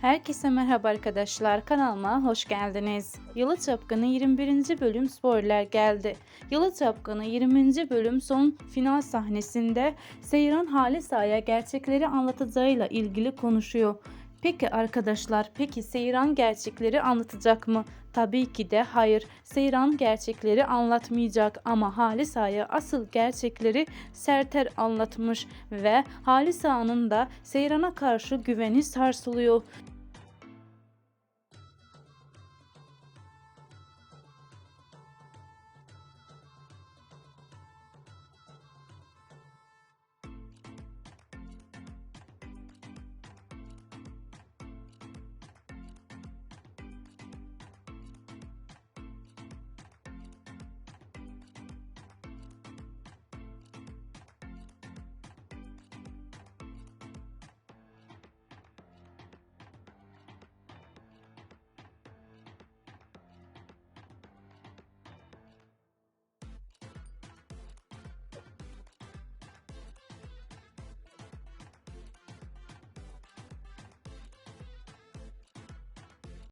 Herkese merhaba arkadaşlar. Kanalıma hoş geldiniz. Yalı Çapkını 21. bölüm spoiler geldi. Yalı Çapkını 20. bölüm son final sahnesinde Seyran Halisa'ya gerçekleri anlatacağıyla ilgili konuşuyor. Peki arkadaşlar, peki Seyran gerçekleri anlatacak mı? Tabii ki de hayır. Seyran gerçekleri anlatmayacak ama Halisa'ya asıl gerçekleri Serter anlatmış ve Halisa'nın da Seyran'a karşı güveni sarsılıyor.